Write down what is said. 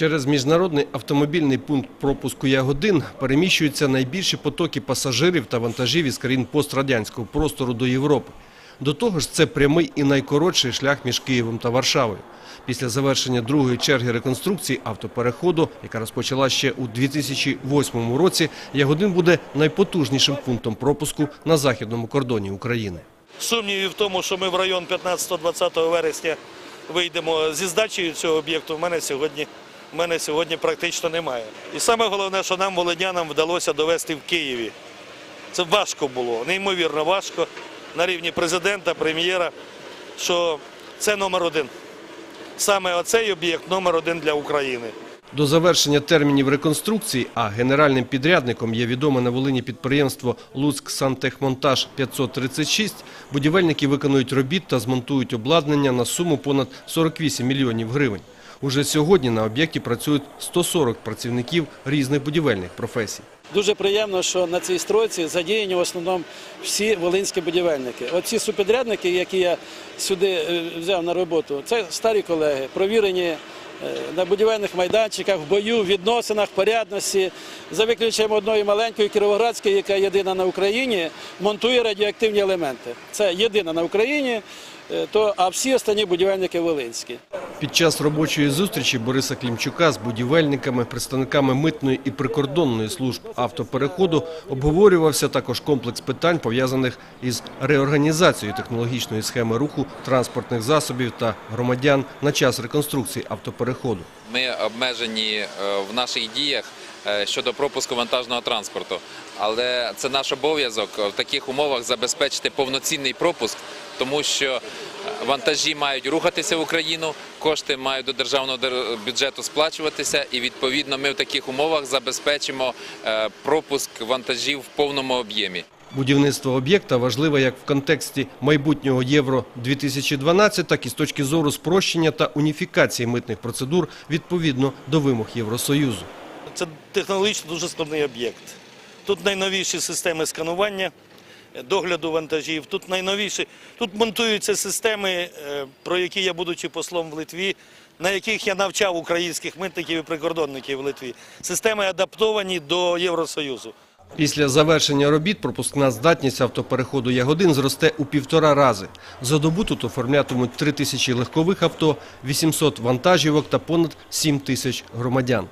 Через міжнародний автомобільний пункт пропуску Ягодин переміщуються найбільші потоки пасажирів та вантажів із країн пострадянського простору до Європи. До того ж, це прямий і найкоротший шлях між Києвом та Варшавою. Після завершення другої черги реконструкції автопереходу, яка розпочала ще у 2008 році, Ягодин буде найпотужнішим пунктом пропуску на західному кордоні України. Сумнівів в тому, що ми в район 15-20 вересня вийдемо зі здачею цього об'єкту, в мене сьогодні, в мене сьогодні практично немає. І саме головне, що нам, волинянам, вдалося довести в Києві. Це важко було, неймовірно важко на рівні президента, прем'єра, що це номер один. Саме оцей об'єкт номер один для України. До завершення термінів реконструкції, а генеральним підрядником є відоме на Волині підприємство «Луцьк Сантехмонтаж 536», будівельники виконують робіт та змонтують обладнання на суму понад 48 мільйонів гривень. Уже сьогодні на об'єкті працюють 140 працівників різних будівельних професій. Дуже приємно, що на цій стройці задіяні в основному всі волинські будівельники. Оці супідрядники, які я сюди е, взяв на роботу, це старі колеги, провірені е, на будівельних майданчиках, в бою, в відносинах, порядності. За виключенням одної маленької Кіровоградської, яка єдина на Україні, монтує радіоактивні елементи. Це єдина на Україні, е, то, а всі останні будівельники волинські. Під час робочої зустрічі Бориса Клімчука з будівельниками, представниками митної і прикордонної служб автопереходу обговорювався також комплекс питань, пов'язаних із реорганізацією технологічної схеми руху транспортних засобів та громадян на час реконструкції автопереходу. Ми обмежені е, в наших діях е, щодо пропуску вантажного транспорту, але це наш обов'язок в таких умовах забезпечити повноцінний пропуск, тому що е, вантажі мають рухатися в Україну, кошти мають до державного дер- бюджету сплачуватися, і відповідно ми в таких умовах забезпечимо е, пропуск вантажів в повному об'ємі. Будівництво об'єкта важливе як в контексті майбутнього Євро-2012, так і з точки зору спрощення та уніфікації митних процедур відповідно до вимог Євросоюзу. Це технологічно дуже складний об'єкт. Тут найновіші системи сканування, догляду вантажів. Тут найновіші. Тут монтуються системи, е, про які я, будучи послом в Литві, на яких я навчав українських митників і прикордонників в Литві. Системи адаптовані до Євросоюзу. Після завершення робіт пропускна здатність автопереходу Ягодин зросте у півтора рази. За добу тут оформлятимуть 3 тисячі легкових авто, 800 вантажівок та понад 7 тисяч громадян.